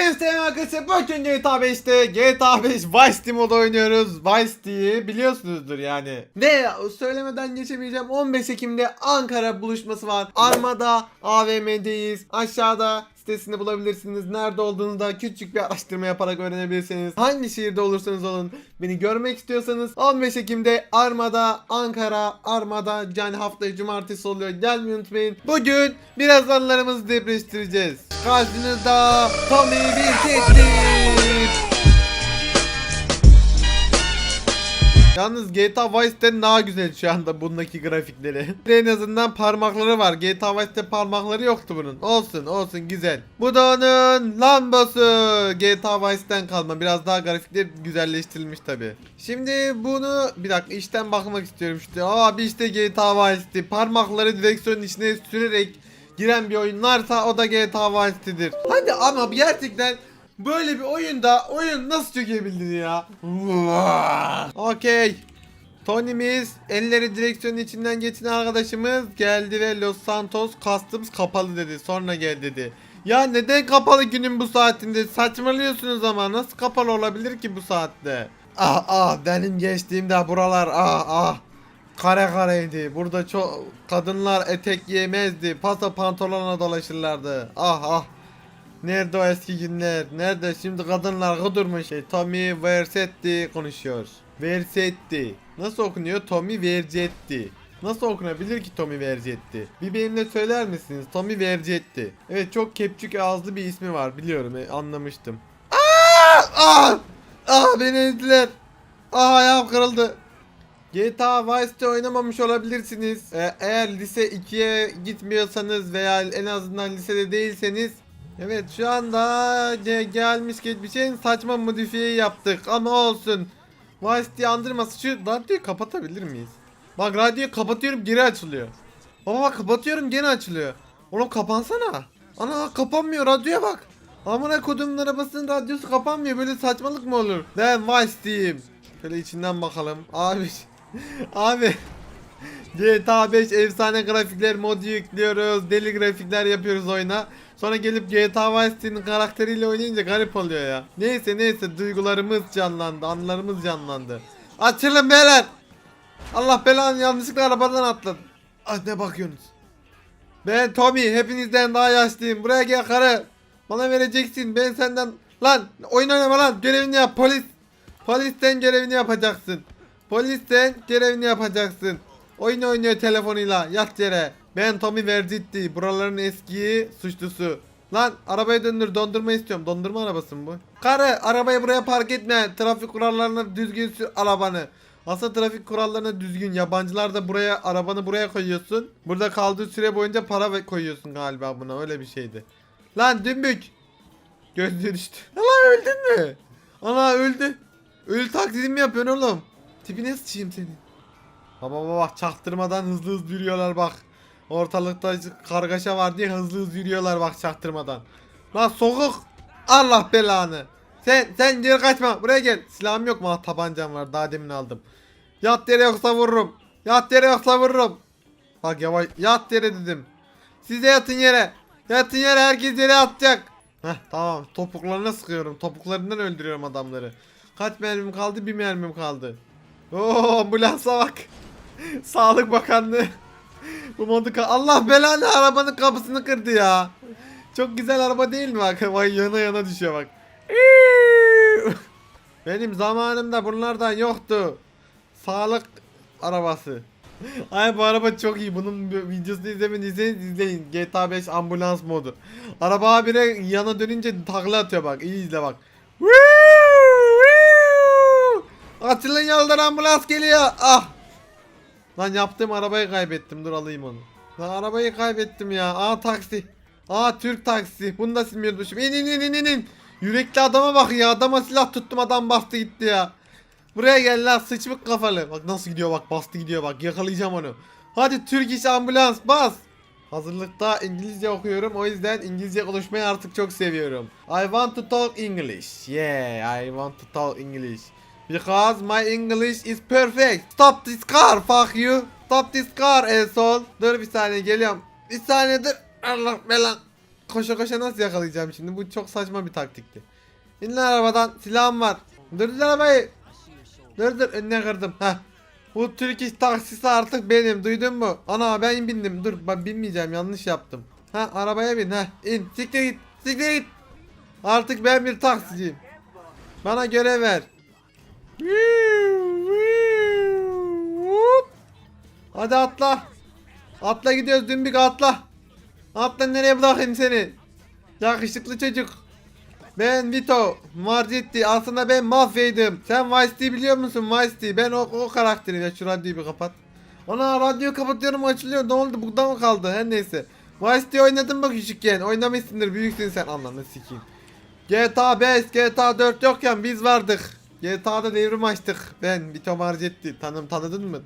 even Selam arkadaşlar. Bugün GTA 5'te GTA 5 Vice City modu oynuyoruz. Vice City'yi biliyorsunuzdur yani. Ve söylemeden geçemeyeceğim. 15 Ekim'de Ankara buluşması var. Armada AVM'deyiz. Aşağıda sitesini bulabilirsiniz. Nerede olduğunu da küçük bir araştırma yaparak öğrenebilirsiniz. Hangi şehirde olursanız olun beni görmek istiyorsanız 15 Ekim'de Armada Ankara Armada yani hafta cumartesi oluyor. Gelmeyi unutmayın. Bugün biraz anılarımızı depreştireceğiz. Karşınızda Tommy Yalnız GTA Vice'den daha güzel şu anda bundaki grafikleri. en azından parmakları var. GTA Vice'de parmakları yoktu bunun. Olsun olsun güzel. Bu da onun Lambosu. GTA Vice'den kalma. Biraz daha grafikler güzelleştirilmiş tabi. Şimdi bunu bir dakika işten bakmak istiyorum işte. Abi işte GTA Vice'di. Parmakları direksiyonun içine sürerek giren bir oyun varsa o da GTA Vice'dir. Hadi ama gerçekten Böyle bir oyunda oyun nasıl çökebildin ya? Okey. Tony'miz elleri direksiyonun içinden geçen arkadaşımız geldi ve Los Santos Customs kapalı dedi. Sonra gel dedi. Ya neden kapalı günün bu saatinde? Saçmalıyorsunuz ama nasıl kapalı olabilir ki bu saatte? Ah ah benim geçtiğimde buralar ah ah kare kareydi. Burada çok kadınlar etek giymezdi. Pasa pantolonla dolaşırlardı. Ah ah. Nerede o eski günler? Nerede? Şimdi kadınlar kudurmuş. E, Tommy Versetti konuşuyor. Versetti. Nasıl okunuyor? Tommy Vercetti. Nasıl okunabilir ki Tommy Vercetti? Bir benimle söyler misiniz? Tommy Vercetti. Evet çok kepçük ağızlı bir ismi var biliyorum e, anlamıştım. Aa! Aa! Aa beni ezdiler. Aa ayağım kırıldı. GTA Vice'de oynamamış olabilirsiniz. Ee, eğer lise 2'ye gitmiyorsanız veya en azından lisede değilseniz Evet şu anda ge- gelmiş geçmişin saçma modifiye yaptık ama olsun. Vice diye andırması şu radyoyu kapatabilir miyiz? Bak radyoyu kapatıyorum geri açılıyor. Baba bak kapatıyorum gene açılıyor. Oğlum kapansana. Ana kapanmıyor radyoya bak. Amına kodumun arabasının radyosu kapanmıyor böyle saçmalık mı olur? Ben Vice diyeyim. Şöyle içinden bakalım. Abi. Abi. GTA 5 efsane grafikler modu yüklüyoruz. Deli grafikler yapıyoruz oyuna. Sonra gelip GTA Vice City'nin karakteriyle oynayınca garip oluyor ya. Neyse neyse duygularımız canlandı. Anılarımız canlandı. Açılın beyler. Allah belanı yanlışlıkla arabadan atladım. Ah ne bakıyorsunuz? Ben Tommy hepinizden daha yaşlıyım. Buraya gel karı. Bana vereceksin. Ben senden... Lan oyun oynama lan. Görevini yap polis. Polisten görevini yapacaksın. Polisten görevini yapacaksın. Oyun oynuyor telefonuyla. Yat yere. Ben Tommy Verditti. Buraların eski suçlusu. Lan arabayı döndür dondurma istiyorum. Dondurma arabası mı bu? Karı arabayı buraya park etme. Trafik kurallarına düzgün sür arabanı. Aslında trafik kurallarına düzgün. Yabancılar da buraya arabanı buraya koyuyorsun. Burada kaldığı süre boyunca para koyuyorsun galiba buna. Öyle bir şeydi. Lan dümbük. Gözlüğü düştü. Lan öldün mü? Ana öldü. Ölü taklidi mi yapıyorsun oğlum? Tipine sıçayım seni. Baba baba çaktırmadan hızlı hızlı yürüyorlar bak. Ortalıkta kargaşa var diye hızlı hızlı yürüyorlar bak çaktırmadan. Lan sokuk. Allah belanı. Sen sen geri kaçma. Buraya gel. Silahım yok mu? Tabancam var. Daha demin aldım. Yat yere yoksa vururum. Yat yere yoksa vururum. Bak yavaş. Yat yere dedim. Siz de yatın yere. Yatın yere herkes yere atacak. Heh tamam. Topuklarına sıkıyorum. Topuklarından öldürüyorum adamları. Kaç mermim kaldı? Bir mermim kaldı. Oo ambulansa bak. Sağlık Bakanlığı. Bu modu Allah belanı arabanın kapısını kırdı ya. Çok güzel araba değil mi bak? Vay yana yana düşüyor bak. Benim zamanımda bunlardan yoktu. Sağlık arabası. Ay bu araba çok iyi. Bunun videosunu izlemediyseniz izleyin. GTA 5 ambulans modu. Araba habire yana dönünce takla atıyor bak. İyi izle bak. Açılın yoldan ambulans geliyor. Ah. Lan yaptığım arabayı kaybettim. Dur alayım onu. Lan arabayı kaybettim ya. Aa taksi. Aa Türk taksi. Bunu da silmiyordum. İn in in in in. Yürekli adama bak ya. Adama silah tuttum adam bastı gitti ya. Buraya gel lan sıçmık kafalı. Bak nasıl gidiyor bak bastı gidiyor bak yakalayacağım onu. Hadi Türk iş ambulans bas. Hazırlıkta İngilizce okuyorum o yüzden İngilizce konuşmayı artık çok seviyorum. I want to talk English. Yeah, I want to talk English. Because my English is perfect. Stop this car, fuck you. Stop this car, asshole. Dur bir saniye geliyorum. Bir saniye dur. Allah belan. koşa koşa nasıl yakalayacağım şimdi? Bu çok saçma bir taktikti. İn lan arabadan silahım var. Dur arabayı. Dur dur önüne kırdım. Heh. Bu Türk iş taksisi artık benim duydun mu? Ana ben bindim dur ben binmeyeceğim yanlış yaptım. Ha arabaya bin ha in siktir git siktir git. Artık ben bir taksiciyim. Bana görev ver. Hadi atla. Atla gidiyoruz dümbük atla. Atla nereye bırakayım seni? Yakışıklı çocuk. Ben Vito. Marcetti. Aslında ben mafyaydım. Sen Vice biliyor musun Vice Ben o, o karakterim. Ya şu radyoyu bir kapat. Ana radyoyu kapatıyorum açılıyor. Ne oldu? Burada mı kaldı? Her neyse. Vice oynadın mı küçükken? Oynamışsındır. Büyüksün sen. Anlamı sikeyim. GTA 5, GTA 4 yokken biz vardık. GTA'da devrim açtık. Ben Vito Marcetti. Tanım tanıdın mı?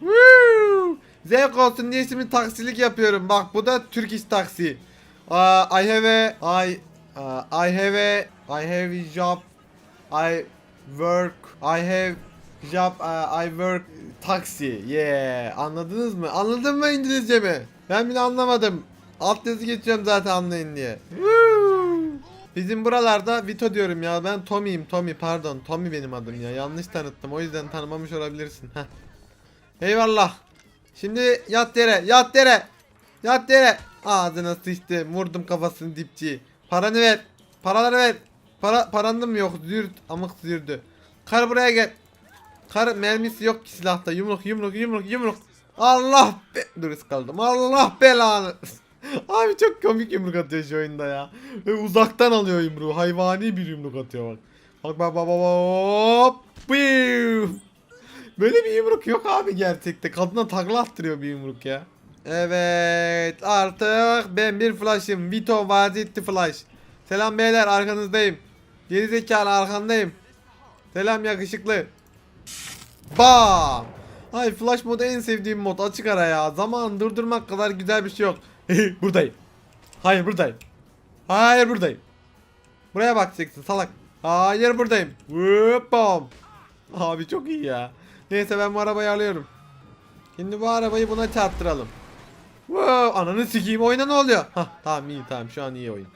Woo! Zevk olsun diye şimdi taksilik yapıyorum. Bak bu da Turkish taksi. Uh, I have a I uh, I have a I have a job. I work. I have job. uh, I work taksi. Yeah. Anladınız mı? Anladın mı İngilizce mi? Ben bile anlamadım. Alt yazı geçiyorum zaten anlayın diye. Woo! Bizim buralarda Vito diyorum ya. Ben Tommy'yim. Tommy pardon. Tommy benim adım ya. Yanlış tanıttım. O yüzden tanımamış olabilirsin. Heh. Eyvallah. Şimdi yat yere, yat yere. Yat yere. Ağzına sıçtı. Vurdum kafasını dipçiyi. Paranı ver. Paraları ver. Para paranın mı yok? Zürt. Amık zürdü. Kar buraya gel. Kar mermisi yok ki silahta. Yumruk yumruk yumruk yumruk. Allah be. Dur ıskaldım. Allah belanı. Abi çok komik yumruk atıyor şu oyunda ya. Ve uzaktan alıyor yumruğu. Hayvani bir yumruk atıyor bak. Bak bak bak bak. Hop. Böyle bir yumruk yok abi gerçekte. Kadına takla attırıyor bir yumruk ya. Evet artık ben bir flash'ım. Vito Vazetti Flash. Selam beyler arkanızdayım. Gerizekalı arkandayım. Selam yakışıklı. Bam. Ay flash modu en sevdiğim mod açık ara ya. Zaman durdurmak kadar güzel bir şey yok. buradayım. Hayır buradayım. Hayır buradayım. Buraya bakacaksın salak. Hayır buradayım. Hop bam. Abi çok iyi ya. Neyse ben bu arabayı alıyorum. Şimdi bu arabayı buna çarptıralım. Wow, ananı sikeyim oyuna ne oluyor? Hah tamam iyi tamam şu an iyi oyun.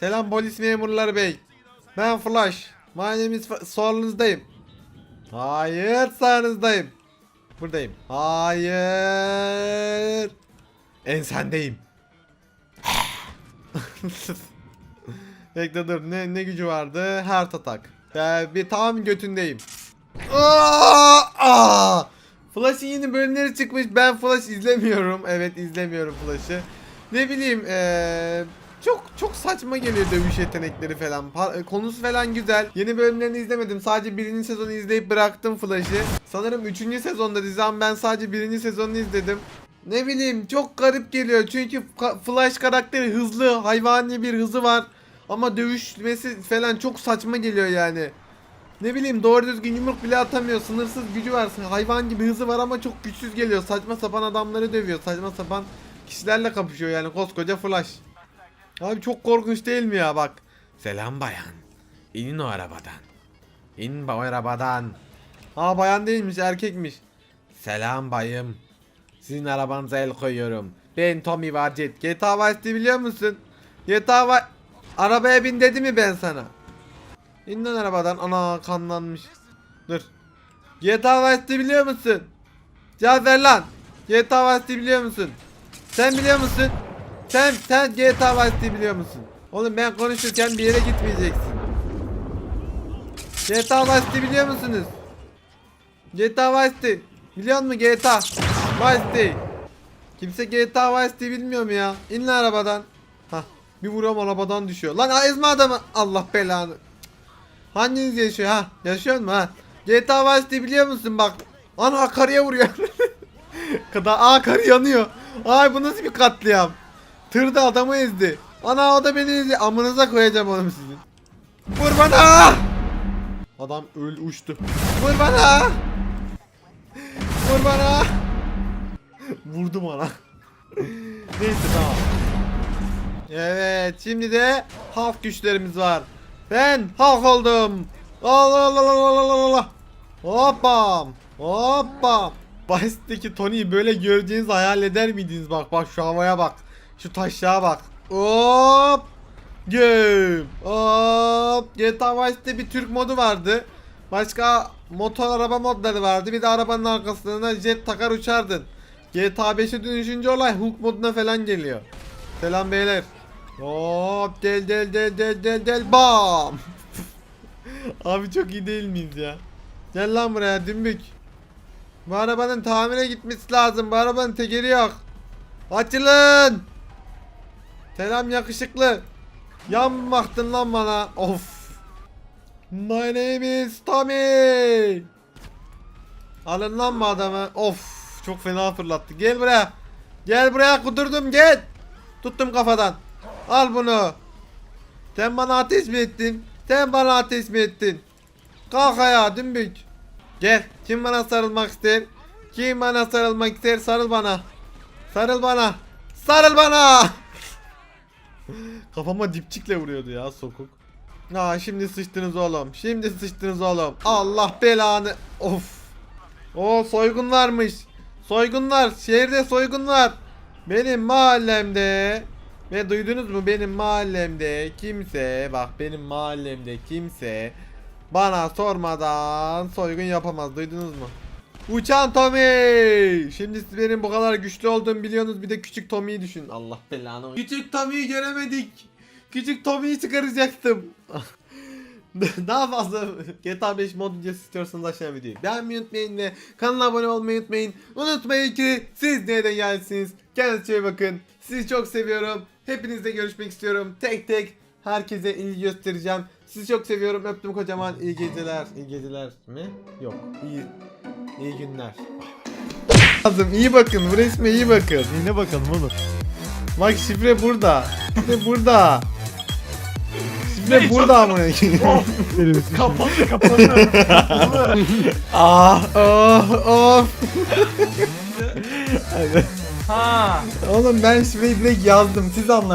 Selam polis memurları bey. Ben Flash. My name is Solunuzdayım. Hayır sağınızdayım. Buradayım. Hayır. Ensendeyim. Bekle dur ne, ne gücü vardı? Heart attack. Ee, bir tam götündeyim. Aa, aa! Flash'ın yeni bölümleri çıkmış. Ben Flash izlemiyorum. Evet izlemiyorum Flash'ı. Ne bileyim eee çok çok saçma geliyor dövüş yetenekleri falan. Pa- konusu falan güzel. Yeni bölümlerini izlemedim. Sadece birinci sezonu izleyip bıraktım Flash'ı. Sanırım üçüncü sezonda dizi ama ben sadece birinci sezonunu izledim. Ne bileyim çok garip geliyor. Çünkü Flash karakteri hızlı, hayvani bir hızı var. Ama dövüşmesi falan çok saçma geliyor yani. Ne bileyim doğru düzgün yumruk bile atamıyor. Sınırsız gücü var. Hayvan gibi hızı var ama çok güçsüz geliyor. Saçma sapan adamları dövüyor. Saçma sapan kişilerle kapışıyor yani koskoca Flash. Abi çok korkunç değil mi ya bak. Selam bayan. İnin o arabadan. İn o arabadan. Aa bayan değilmiş erkekmiş. Selam bayım. Sizin arabanıza el koyuyorum. Ben Tommy Varjet. GTA Vice'di biliyor musun? GTA Vi- Arabaya bin dedi mi ben sana? İn lan arabadan. Ana kanlanmış. Dur. GTA Vice'di biliyor musun? Cevap ver lan. GTA Vice'di biliyor musun? Sen biliyor musun? Sen sen GTA Vice'di biliyor musun? Oğlum ben konuşurken bir yere gitmeyeceksin. GTA Vice'di biliyor musunuz? GTA Vice'di. Biliyor musun GTA? Vice'di. Kimse GTA Vice'di bilmiyor mu ya? İn lan arabadan. Hah. Bir vuruyorum arabadan düşüyor. Lan ezme adamı. Allah belanı. Hanginiz yaşıyor ha? Yaşıyor mu ha? GTA Vice'di biliyor musun bak. Ana karıya vuruyor. Kada aa karı yanıyor. Ay bu nasıl bir katliam? Tırda adamı ezdi. Ana o da beni ezdi. Amınıza koyacağım onu sizin. Vur bana! Adam öl uçtu. Vur bana! Vur bana! Vurdum ana. Neyse tamam. Evet şimdi de halk güçlerimiz var. Ben halk oldum. Allah Allah Allah Allah Allah Allah. Hoppa. Hoppa. Bahis'teki Tony'yi böyle göreceğinizi hayal eder miydiniz? Bak bak şu havaya bak. Şu taşlığa bak. Hop. Game. Hop. GTA Vice'de bir Türk modu vardı. Başka motor araba modları vardı. Bir de arabanın arkasına jet takar uçardın. GTA 5'e dönüşünce olay hook moduna falan geliyor. Selam beyler. Hop del del del del del del bam. Abi çok iyi değil miyiz ya? Gel lan buraya dümbük. Bu arabanın tamire gitmesi lazım. Bu arabanın tekeri yok. Açılın. Selam yakışıklı. Yan baktın lan bana. Of. My name is Tommy. Alın lan bu adamı. Of. Çok fena fırlattı. Gel buraya. Gel buraya kudurdum gel. Tuttum kafadan. Al bunu. Sen bana ateş mi ettin? Sen bana ateş mi ettin? Kalk ayağa dümbük. Gel. Kim bana sarılmak ister? Kim bana sarılmak ister? Sarıl bana. Sarıl bana. Sarıl bana. Kafama dipçikle vuruyordu ya sokuk. Ha şimdi sıçtınız oğlum. Şimdi sıçtınız oğlum. Allah belanı. Of. O soygun varmış. Soygunlar. Şehirde soygun var. Benim mahallemde. Ve duydunuz mu benim mahallemde kimse bak benim mahallemde kimse bana sormadan soygun yapamaz duydunuz mu? Uçan Tommy! Şimdi siz benim bu kadar güçlü olduğumu biliyorsunuz bir de küçük Tommy'yi düşün. Allah belanı. Küçük Tommy'yi göremedik. Küçük Tommy'yi çıkaracaktım. Daha fazla GTA 5 mod videosu istiyorsanız aşağı videoyu beğenmeyi unutmayın ve kanala abone olmayı unutmayın. Unutmayın ki siz nereden gelsiniz. Kendinize iyi bakın. Sizi çok seviyorum. Hepinizle görüşmek istiyorum. Tek tek herkese ilgi göstereceğim. Sizi çok seviyorum. Öptüm kocaman. İyi geceler. İyi geceler mi? Yok. İyi iyi günler. Lazım. iyi bakın. Bu resme iyi bakın. Yine bakalım oğlum. Bak şifre burada. Şifre burada. Şifre burada ama. kapalı kapalı. ah, oh, of. ha. Oğlum ben şifreyi direkt yazdım. Siz anlamadınız.